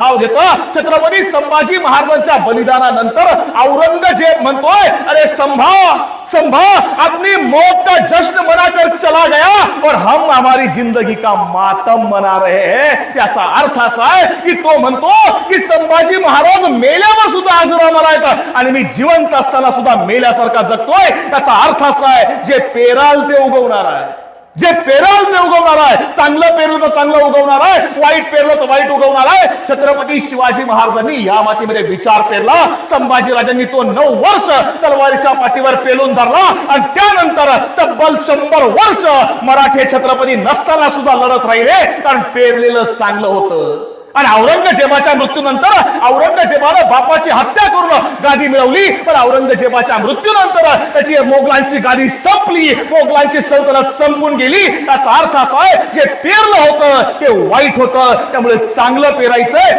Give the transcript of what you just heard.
नाव घेतो. छत्रपती संभाजी महाराजांच्या बलिदानानंतर औरंगजेब म्हणतोय अरे संभा संभा अपनी मौत का जश्न मनाकर चला गया और हम हमारी जिंदगी का मातम मना रहे हैं. याचा अर्थ असा आहे की तो म्हणतो की संभाजी महाराज मेल्यावर सुद्धा आजुरा मरायचा आणि मी जिवंत असताना सुद्धा मेल्यासारखा जगतोय. याचा अर्थ असा आहे जे पेराल ते उगवणार आहे. जे पेरल ते उगवणार आहे चांगलं पेरलं तर चांगलं उगवणार आहे वाईट पेरलं तर वाईट उगवणार आहे. छत्रपती शिवाजी महाराजांनी या मातीमध्ये विचार पेरला संभाजी राजांनी तो नऊ वर्ष तलवारीच्या पाठीवर पेलून धरला आणि त्यानंतर तब्बल शंभर वर्ष मराठे छत्रपती नसताना सुद्धा लढत राहिले कारण पेरलेलं चांगलं होतं. आणि औरंगजेबाच्या मृत्यूनंतर औरंगजेबानं बापाची हत्या करून गादी मिळवली. पण औरंगजेबाच्या मृत्यूनंतर त्याची मोगलांची गादी संपली. मोगलांची सल्तनत संपून गेली. त्याचा अर्थ असा आहे जे पेरलं होतं ते वाईट होतं. त्यामुळे चांगलं पेरायचंय.